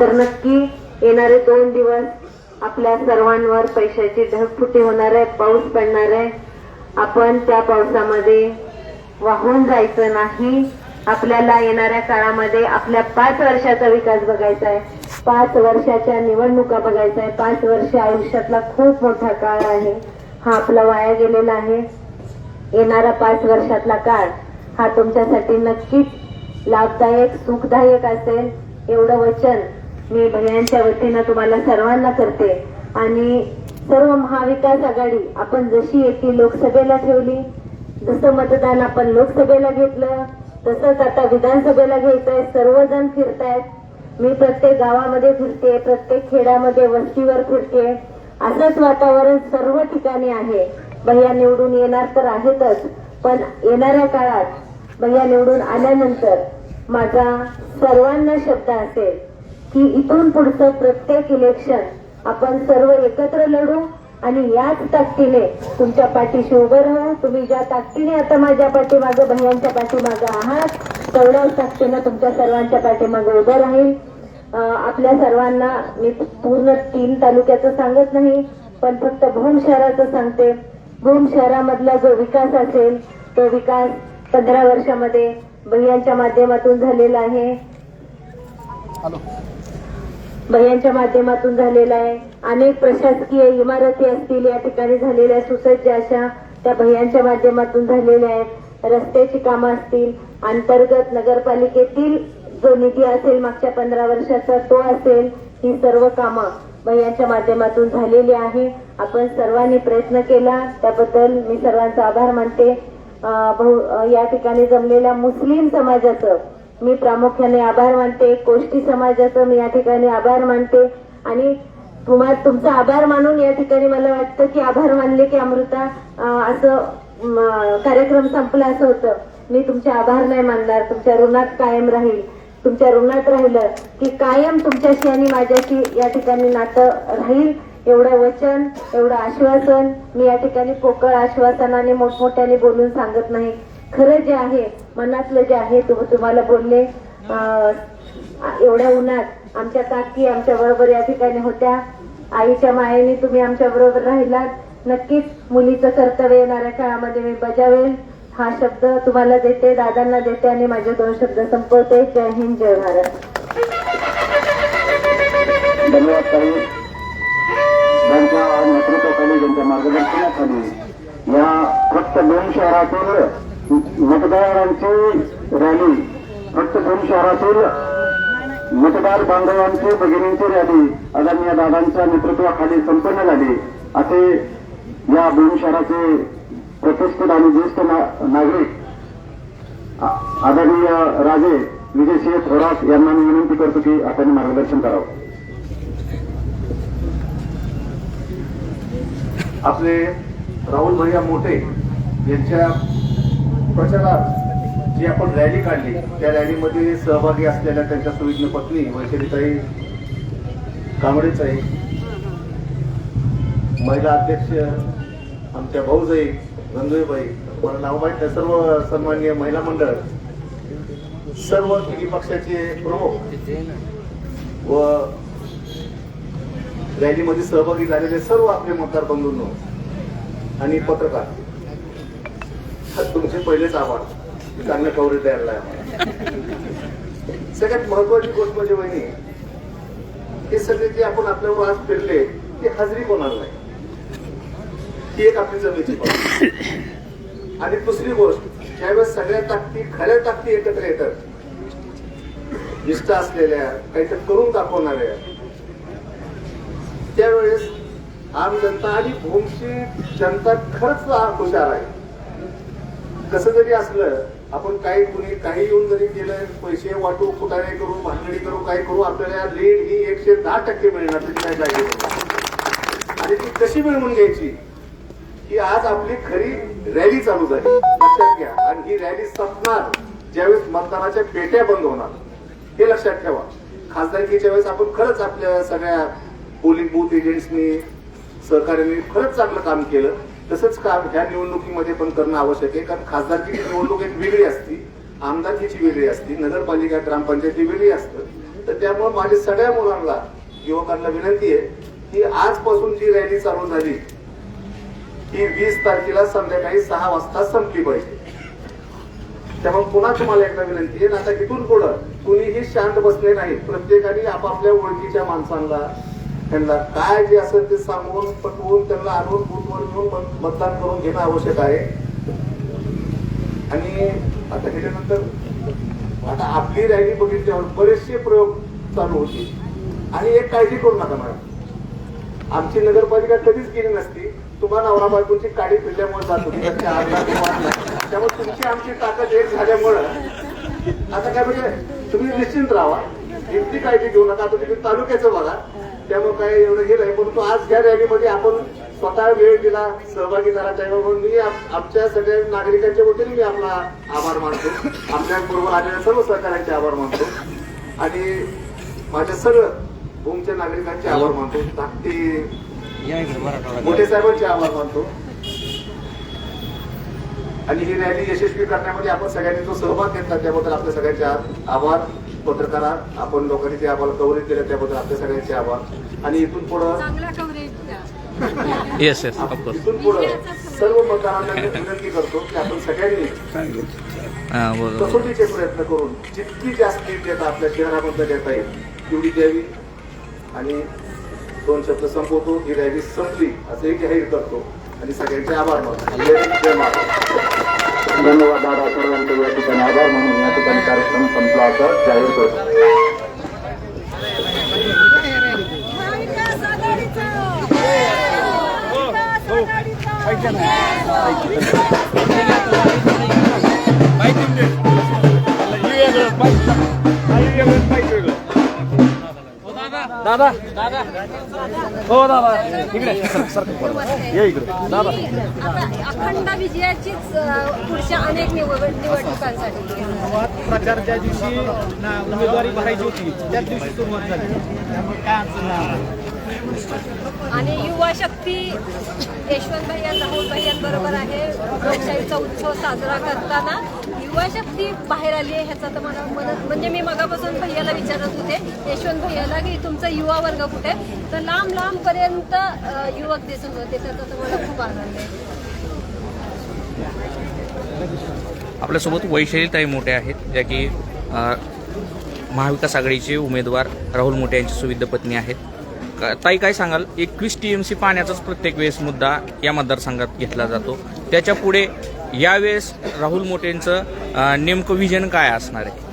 तर नक्की येणारे दोन दिवस आपल्या सर्वांवर पैशाची ढगफुटी होणार आहे पाऊस पडणार आहे. आपण त्या पावसामध्ये वाहून जायचं नाही. आपल्याला येणाऱ्या काळामध्ये आपल्या पाच वर्षाचा विकास बघायचा आहे. पाच वर्षाच्या निवडणुका बघायचा आहे. पाच वर्ष आयुष्यातला खूप मोठा काळ आहे. हा आपला वाया गेलेला आहे. येणारा पाच वर्षातला काळ हा तुमच्यासाठी नक्कीच लाभदायक सुखदायक असेल. एवढं वचन मी भैयांच्या वतीनं तुम्हाला सर्वांना करते. आणि सर्व महाविकास आघाडी आपण जशी एकी लोकसभेला ठेवली जसं मतदान आपण लोकसभेला घेतलं तसंच आता विधानसभेला घ्यायचंय सर्वजण फिरतायत. मी प्रत्येक गावामध्ये फिरते प्रत्येक खेड्यामध्ये वस्तीवर फिरते. असंच वातावरण सर्व ठिकाणी आहे. भैया निवडून येणार तर आहेतच पण येणाऱ्या काळात भैया निवडून आल्यानंतर माझा सर्वांना शब्द असेल की इथून पुढचं प्रत्येक इलेक्शन आपण सर्व एकत्र लढू आणि याच ताकदीने तुमच्या पाठीशी उभं राहू. तुम्ही ज्या ताकदीने आता माझ्या पाठीमागं भैयांच्या पाठीमागं आहात तेवढ्याच ताकदीनं तुमच्या सर्वांच्या पाठीमागं उभं राहील. आपल्या सर्वांना मी पूर्ण तीन तालुक्याचं सांगत नाही पण फक्त भूम शहराचं सांगते. भूम शहरामधला जो विकास असेल तो विकास पंधरा वर्षामध्ये भैयांच्या माध्यमातून झालेला आहे. भयांच्या माध्यमातून झालेला आहे. अनेक प्रशासकीय इमारती असतील या ठिकाणी झालेल्या सुसज्ज अशा त्या भयांच्या माध्यमातून झालेल्या आहेत. रस्त्याची कामं असतील अंतर्गत नगरपालिकेतील जो निधी असेल मागच्या पंधरा वर्षाचा तो असेल ही सर्व कामं भैयांच्या माध्यमातून झालेली आहे. आपण सर्वांनी प्रयत्न केला त्याबद्दल मी सर्वांचा आभार मानते. बहु- या ठिकाणी जमलेल्या मुस्लिम समाजाचं मी प्रामुख्याने आभार मानते. कोष्टी समाजाचं मी या ठिकाणी आभार मानते. आणि तुम्हा तुमचा आभार मानून या ठिकाणी मला वाटतं की आभार मानले की अमृता असं कार्यक्रम संपला असं होतं. मी तुमचे आभार नाही मानणार. तुमच्या ऋणात कायम राहील. तुमच्या ऋणात राहिलं की कायम तुमच्याशी आणि माझ्याशी या ठिकाणी नातं राहील. एवढं वचन एवढं आश्वासन. मी या ठिकाणी पोकळ आश्वासनाने मोठमोठ्याने बोलून सांगत नाही. खरं जे आहे मनातलं जे आहे तुम्हाला बोलले एवढ्या उन्हात आमच्या काकी आमच्या बरोबर या ठिकाणी होत्या. आईच्या मायेने तुम्ही आमच्या बरोबर राहिलात. नक्कीच मुलीचं कर्तव्य येणाऱ्या काळामध्ये मी बजावेल हा शब्द तुम्हाला देते दादांना देते आणि माझे दोन शब्द संपवते. जय हिंद जय भारत. धन्यवाद ताई. त्यांच्या नेतृत्वाखाली त्यांच्या मार्गदर्शनाखाली या फक्त दोन शहरातील मतदारांची रॅली. फक्त दोन शहरातील मतदार बांधवांची भगिनींची रॅली. आदरणीय दादांच्या नेतृत्वाखाली संपन्न झाली. असे या दोन शहराचे प्रतिष्ठित आणि ज्येष्ठ नागरिक आदरणीय राजे विजयसिंह थोरात यांना मी विनंती करतो की आपण मार्गदर्शन करावं. आपले राहुल भैया मोठे यांच्या प्रचारात जी आपण रॅली काढली त्या रॅलीमध्ये सहभागी असलेल्या त्यांच्या सुविज्ञ पत्नी वैशालीताई आहे महिला अध्यक्ष आमच्या भाऊजाई गंगुईबाई मला नाव माहीत नाही सर्व सन्माननीय महिला मंडळ सर्व तिन्ही पक्षाचे प्रमुख व रॅलीमध्ये सहभागी झालेले सर्व आपले मतदार बंधूंनो आणि पत्रकार. तुमचे पहिलेच आभार चांगलं कव्हरेज द्यायला आम्हाला. सगळ्यात महत्वाची गोष्ट म्हणजे वहिनी हे सगळे जे आपण आपल्यावर आज फिरले ते हजरी कोणाला नाही. ती एक आपली जमेची आणि दुसरी गोष्ट ज्यावेळेस सगळ्या ताकदी खऱ्या ताकदी एकत्र येतात निष्ठा असलेल्या काहीतरी करून दाखवणाऱ्या त्यावेळेस आम जनता आणि भूमची जनता खरंच हुशार आहे. कसं जरी असलं आपण काही कुणी काही येऊन जरी केलं पैसे वाटू फुटाणे करू भांगडी करू काही करू आपल्याला लीड ही एकशे दहा टक्के मिळणार त्याची काय जागी आणि ती कशी मिळवून घ्यायची? की आज आपली खरी रॅली चालू झाली. लक्षात घ्या. आणि ही रॅली संपणार ज्यावेळेस मतदानाच्या पेट्या बंद होणार. हे लक्षात ठेवा. खासदारकीच्या वेळेस आपण खरंच आपल्या सगळ्या पोलिंग बूथ एजंट्सनी सहकार्याने खरंच चांगलं काम केलं. तसंच काम ह्या निवडणुकीमध्ये पण करणं आवश्यक आहे. कारण खासदारकीची निवडणूक एक वेगळी असती आमदारकीची वेगळी असती नगरपालिका ग्रामपंचायती वेगळी असतं. तर त्यामुळे माझ्या सगळ्या मुलांना युवकांना विनंती आहे की आजपासून जी रॅली चालू झाली ही वीस तारखेला संध्याकाळी सहा वाजता संपली पाहिजे. त्यामुळे पुन्हा तुम्हाला एकदा विनंती आहे आता इथून पुढं कुणीही शांत बसले नाही. प्रत्येकाने आपापल्या ओळखीच्या माणसांना त्यांना काय जे असेल ते सांगून पटवून त्यांना आणून बूथवर घेऊन मतदान करून घेणं आवश्यक आहे. आणि आता ह्याच्यानंतर आता आपली रॅली बघितल्यावर बरेचसे प्रयोग चालू होते. आणि एक काळजी करू नका मॅडम. आमची नगरपालिका कधीच गेली नसती. तुम्हाला नवरा बायकोची काडी फिरल्यामुळे जात होती. त्यामुळे तुमची आमची ताकद एक झाल्यामुळं आता काय म्हणजे तुम्ही निश्चिंत राहा. इतकी काळजी घेऊ नका. आता तुम्ही तालुक्याचं बघा. त्यामुळे काय एवढं हे नाही परंतु आज ह्या रॅलीमध्ये आपण स्वतः वेळ दिला सहभागी झाला. त्यामुळे मी आमच्या सगळ्या नागरिकांच्या वतीने मी आपला आभार मानतो. आपल्या बरोबर आलेल्या सर्व सहकार्यांचे आभार मानतो. आणि माझ्या सर्व भूमच्या नागरिकांचे आभार मानतो. धाकटी मोठे साहेबांचे आभार मानतो. आणि ही रॅली यशस्वी करण्यामध्ये आपण सगळ्यांनी जो सहभाग घेतला त्याबद्दल आपल्या सगळ्यांचे आभार. पत्रकारा आपण लोकांनी जे आम्हाला कव्हरेज दिलं त्याबद्दल आपल्या सगळ्यांचे आभार. आणि इथून पुढं चांगला कव्हरेज द्या. येस येस इथून पुढं सर्व मतदारांना मी विनंती करतो की आपण सगळ्यांनी कसोटीचे प्रयत्न करून जितकी जास्त देता आपल्या शहरामध्ये देता येईल तेवढी द्यावी. आणि दोन शब्द संपवतो ही रॅली संपली असंही जाहीर करतो. आणि सगळ्यांचे आभार मानतो. जय महाराष्ट्र. धन्यवाद दादा सर्वांचे या ठिकाणी आभार म्हणून या ठिकाणी कार्यक्रम संपला असं जाहीर करतो दादा. दादा हो दादा. इकडे. ये इकडे. दादा. अखंड विजयाचीच पुढच्या अनेक निवड निवडणुकांसाठी. प्रचार ज्या दिवशी उमेदवारी भरायची होती. त्याच दिवशी सुरुवात झाली. त्यामुळे काय अडचण नाही आणि युवा शक्ती यशवंत भैया राहुल भैयांबरोबर आहे. लोकशाहीचा उत्सव साजरा करताना युवा शक्ती बाहेर आली आहे ह्याचा तर मला मदत म्हणजे मी मगापासून भैयाला विचारत होते यशवंत भैयाला की तुमचा युवा वर्ग कुठे तर लांब लांब पर्यंत युवक दिसत होते त्याचा तर मला खूप आनंद आहे. आपल्यासोबत वैशालीताई मोठे आहेत ज्या की महाविकास आघाडीचे उमेदवार राहुल मोठे यांची सुविध पत्नी आहेत. ताई काय सांगाल? एकवीस टी एम सी पाण्याचाच प्रत्येक वेळेस मुद्दा या मतदारसंघात घेतला जातो. त्याच्या पुढे यावेळेस राहुल मोठेंचं नेमकं विजन काय असणार आहे?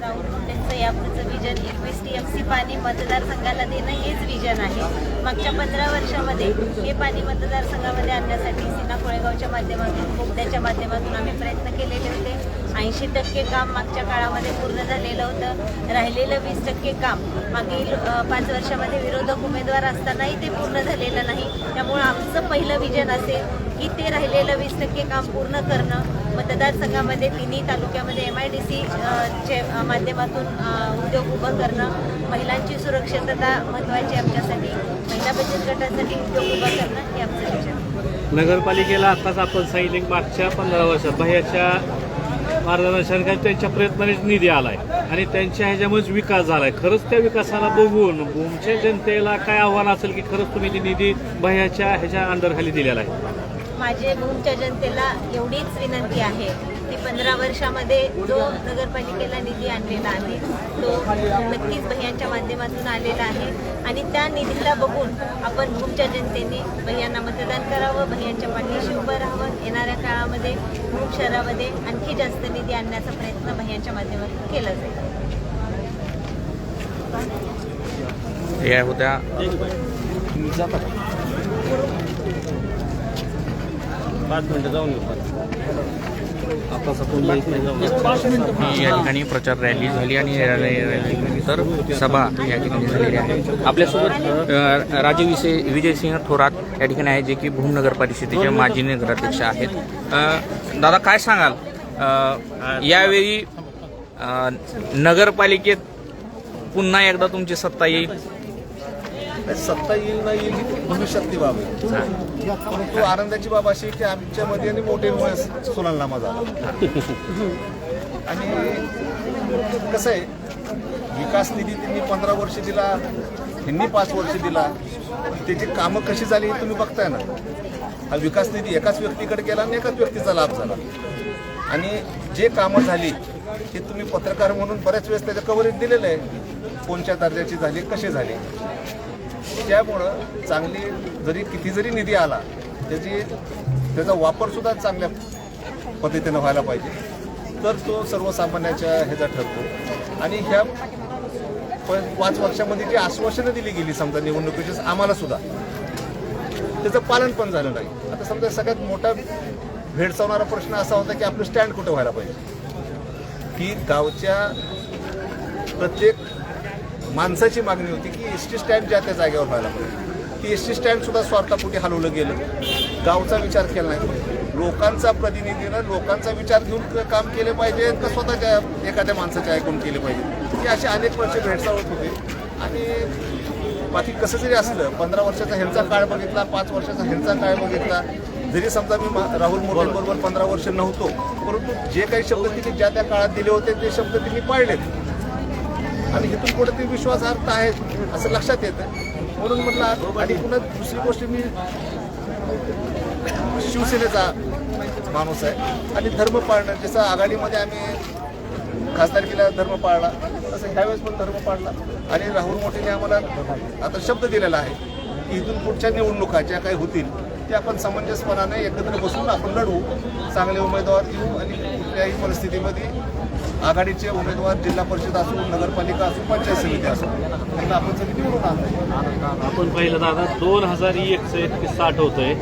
राहुल मोठेंचं यापुढचं विजन एकवीस टी एम सी पाणी मतदारसंघाला देणं हेच विजन आहे. मागच्या पंधरा वर्षामध्ये हे पाणी मतदारसंघामध्ये आणण्यासाठी सीना कोळेगावच्या माध्यमातून बोगद्याच्या माध्यमातून आम्ही प्रयत्न केलेले होते. ऐंशी टक्के काम मागच्या काळामध्ये पूर्ण झालेलं होतं. राहिलेलं वीस टक्के काम. मागील पाच वर्षामध्ये विरोधक उमेदवार असतानाही ते पूर्ण झालेलं नाही. त्यामुळं आमचं पहिलं विजन असेल की ते राहिलेलं वीस टक्के काम पूर्ण करणं. मतदारसंघामध्ये तिन्ही तालुक्यामध्ये एम आय डी सी चे माध्यमातून उद्योग उभं करणं. महिलांची सुरक्षितता महत्त्वाची आमच्यासाठी. महिला बचत गटासाठी उद्योग उभा करणं हे आमचं विजन नगरपालिकेला आत्ताच आपण सांगितले मागच्या पंधरा वर्षात बाह्याच्या मार्गदर्शनाखाली त्यांच्या प्रयत्नानेच निधी आलाय. आणि त्यांच्या ह्याच्यामुळेच विकास झालाय. खरंच त्या विकासाला बघून भूमच्या जनतेला काय आव्हान असेल की खरंच तुम्ही ती निधी बाह्याच्या ह्याच्या अंडरखाली दिलेला आहे? माझे भूमच्या जनतेला एवढीच विनंती आहे पंधरा वर्षामध्ये जो नगरपालिकेला निधी आणलेला आहे तो नक्कीच भैयांच्या माध्यमातून आलेला आहे. आणि त्या निधीला बघून आपण भूमच्या जनतेने भैयांना मतदान करावं भैयांच्या पाठीशी उभं राहावं. येणाऱ्या काळामध्ये भूम शहरामध्ये आणखी जास्त निधी आणण्याचा प्रयत्न भैयांच्या माध्यमातून केला जाईल. या होत्या. पाच मिनिटं जाऊन ही या ठिकाणी प्रचार रॅली झाली आणि या रॅली- रॅलीनंतर सभा या ठिकाणी झालेली आहे. आपल्यासोबत अ, राजे विसे विजयसिंह थोरात या ठिकाणी आहे जे की भूम नगर परिषदेचे माजी नगराध्यक्ष आहेत. दादा काय सांगाल? यावेळी नगरपालिकेत पुन्हा एकदा तुमची सत्ता येईल? सत्ता येईल नाही येईल ही भविष्यातली बाब आहे. परंतु आनंदाची बाब अशी की आमच्यामध्ये आणि मोठे सुनालनामा झाला आणि कसं आहे विकास निधी त्यांनी पंधरा वर्ष दिला ह्यांनी पाच वर्ष दिला त्याची कामं कशी झाली हे तुम्ही बघताय ना. हा विकास निधी एकाच व्यक्तीकडे गेला आणि एकाच व्यक्तीचा लाभ झाला. आणि जे कामं झाली ते तुम्ही पत्रकार म्हणून बऱ्याच वेळेस त्याचं कव्हरेज दिलेलं आहे. कोणत्या दर्जाची झाली कसे झाले. त्यामुळं चांगली जरी किती जरी निधी आला त्याची त्याचा वापरसुद्धा चांगल्या पद्धतीनं व्हायला पाहिजे. तर तो सर्वसामान्याच्या ह्याचा ठरतो. आणि ह्या प- पाच वर्षामध्ये जी आश्वासनं दिली गेली समजा निवडणुकीची आम्हाला सुद्धा त्याचं पालन पण झालं नाही. आता समजा सगळ्यात मोठा भेडसावणारा प्रश्न असा होता की आपलं स्टँड कुठं व्हायला पाहिजे? की गावच्या प्रत्येक माणसाची मागणी होती की एस टी स्टँड ज्या त्या जागेवर व्हायला पाहिजे. ती एस टी स्टँडसुद्धा स्वार्थापोटी हलवलं गेलं. गावचा विचार केला नाही. लोकांचा प्रतिनिधीनं लोकांचा विचार घेऊन काम केले पाहिजे का स्वतःच्या एखाद्या माणसाच्या ऐकून केले पाहिजे? ही असे अनेक वर्ष भेडसावत होते. आणि बाकी कसं जरी असलं पंधरा वर्षाचा ह्यांचा काळ बघितला पाच वर्षाचा ह्यांचा काळ बघितला. जरी समजा मी मा- राहुल मोठ्यांबरोबर पंधरा वर्ष नव्हतो परंतु जे काही शब्द तिने ज्या त्या काळात दिले होते ते शब्द तिने पाळलेत. आणि इथून पुढे ते विश्वासार्थ आहेत असं लक्षात येतं. म्हणून म्हटलं आणि पुन्हा दुसरी गोष्ट मी शिवसेनेचा माणूस आहे. आणि धर्म पाळणं जसं आघाडीमध्ये आम्ही खासदार केला धर्म पाळला तसं ह्यावेळेस पण धर्म पाळला. आणि राहुल मोठेने आम्हाला आता शब्द दिलेला आहे की इथून पुढच्या निवडणुका ज्या काही होतील त्या आपण समंजसपणाने एकत्र बसून आपण लढवू चांगले उमेदवार येऊ आणि कुठल्याही परिस्थितीमध्ये आघाडीचे उमेदवार जिल्हा परिषद असो नगरपालिका असो पंचायत समिती असो त्यांना आपण समिती निवडून आणतो आपण पाहिलं दादा दोन हजार एकचं एक साठ होतंय.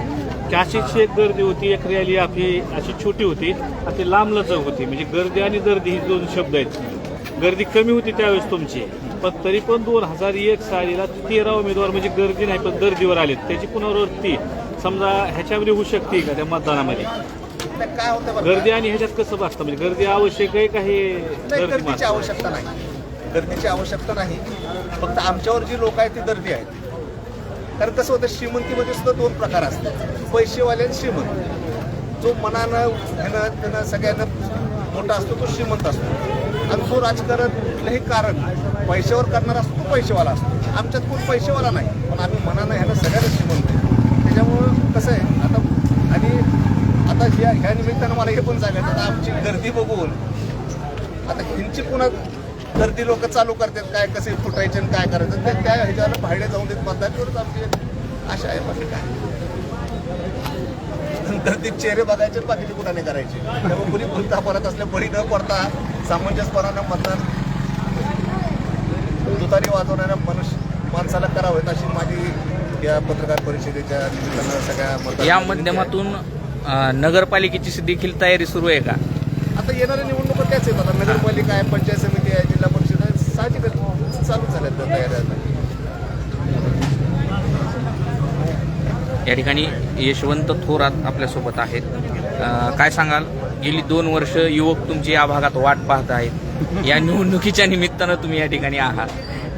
काशीची एक गर्दी होती एक रॅली आपली अशी छोटी होती आणि ती लांब लचक होती. म्हणजे गर्दी आणि दर्दी ही दोन शब्द आहेत. गर्दी कमी होती त्यावेळेस तुमची पण तरी पण दोन हजार एक सालीला तेरा उमेदवार म्हणजे गर्दी नाही पण दर्दीवर आलेत. त्याची पुनरावृत्ती समजा ह्याच्यामध्ये होऊ शकते का त्या मतदानामध्ये? काय होतं बरं गर्दी का? आणि ह्याच्यात कसं बघतं म्हणजे गर्दी आवश्यक आहे का हे नाही गर्दी गर्दीची? आवश्यकता नाही. गर्दीची आवश्यकता नाही. फक्त आमच्यावर जी लोक आहेत ती गर्दी आहेत. कारण कसं होतं श्रीमंतीमध्ये सुद्धा दोन प्रकार असतात. पैसेवाले आणि श्रीमंत. जो मनानं ह्यानं त्यानं सगळ्यांना मोठा असतो तो श्रीमंत असतो. आणि जो राजकारण कुठलंही कारण पैशावर करणारा असतो तो पैसेवाला असतो. आमच्यात कोण पैसेवाला नाही पण आम्ही मनानं ह्यानं सगळ्यांना श्रीमंत. आहे त्याच्यामुळं कसं आहे आता आता ह्या ह्या निमित्तानं मला हे पण सांगायचं आता आमची गर्दी बघून आता ह्यांची पुन्हा गर्दी लोक चालू करतात काय कसे फुटायचे आणि काय करायचं ते त्या ह्याच्यावर भाडे जाऊन देत मतदान आमची आशा आहे बाकी काय गर्दीत चेहरे बघायचे बाकीचे कुठं नाही करायचे. त्यामुळे कुणी बोलता परत असल्या बळी न पडता सामंजस्यपणानं मतदान दुतारी वाजवणाऱ्या मनुष्य माणसाला करावेत अशी माझी या पत्रकार परिषदेच्या निमित्तानं सगळ्या या माध्यमातून नगरपालिकेची देखील तयारी सुरू आहे का? आता येणाऱ्या निवडणुका त्याच आहेत. आता नगरपालिका आहे पंचायत समिती आहे जिल्हा परिषद आहे. साहजिकच चालू झाल्यात त्या तयाऱ्या या ठिकाणी यशवंत थोरात आपल्यासोबत आहेत. काय सांगाल? गेली दोन वर्ष युवक तुमची या भागात वाट पाहत आहेत. या निवडणुकीच्या निमित्तानं तुम्ही या ठिकाणी आहात.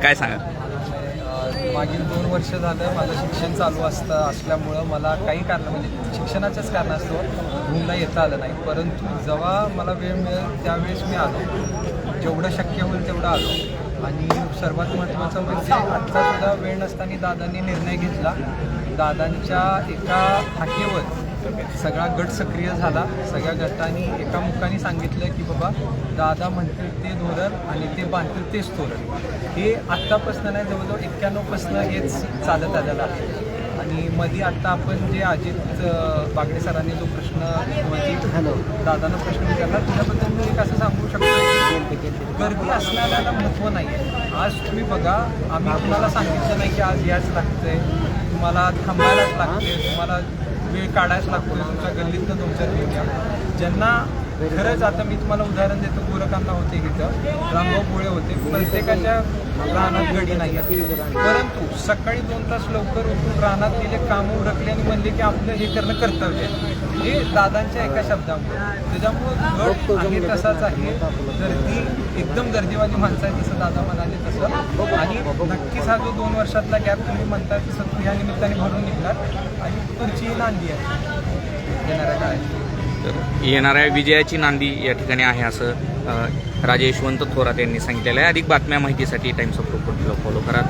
काय सांगाल? मागील दोन वर्ष झालं माझं शिक्षण चालू असतं असल्यामुळं मला काही कारण म्हणजे शिक्षणाच्याच कारणास्तव रूमला येता आलं नाही. परंतु जेव्हा मला वेळ मिळेल त्यावेळेस मी आलो. जेवढं शक्य होईल तेवढं आलो. आणि सर्वात महत्त्वाचं म्हणजे आत्ता सुद्धा वेळ नसताना दादांनी निर्णय घेतला. दादांच्या एका हाकेवर सगळा गट सक्रिय झाला. सगळ्या गटांनी एका मुखाने सांगितलं की बाबा दादा म्हणतील ते धोरण आणि ते बांधतील तेच धोरण. हे आत्तापासून नाही जवळजवळ एक्क्याण्णवपासून हेच चालत आलेलं आहे. आणि मध्ये आत्ता आपण जे अजित बागडे सरांनी जो प्रश्न दादांना प्रश्न विचारला त्याच्याबद्दल मी एक असं सांगू शकतो गर्दी असण्याला महत्त्व नाही आहे आज तुम्ही बघा आम्ही तुम्हाला सांगितलं नाही की आज याच लागतंय तुम्हाला थांबायलाच लागते तुम्हाला वेळ काढायच लागतो तुमच्या गल्लीतनं तुमच्या घेऊन ज्यांना खरंच आता मी तुम्हाला उदाहरण देतो गोरखांना होते इथं. रामभाऊ पोळे होते. प्रत्येकाच्या रानात गडी नाही परंतु सकाळी दोन तास लवकर उठून रानात गेले कामं उरकले आणि म्हणले की आपलं हे करणं कर्तव्य आहे. हे दादांच्या एका शब्दामुळे. त्याच्यामुळं गट आहे तसाच आहे. गर्दी एकदम गर्दीवाली माणसं आहे जसं दादा म्हणाले तसं. आणि नक्कीच हा जो दोन वर्षातला गॅप तुम्ही म्हणताय तसं ह्या निमित्ताने भरून निघणार. आणि पुढची ही नांदी आहे. येणाऱ्या काळात. तर येणाऱ्या विजयाची नांदी या ठिकाणी आहे असं राजेशवंत राजे यशवंत थोरात यांनी सांगितलेलं आहे. अधिक बातम्या माहितीसाठी टाइम्स ऑफ रिपोर्टला फॉलो करा.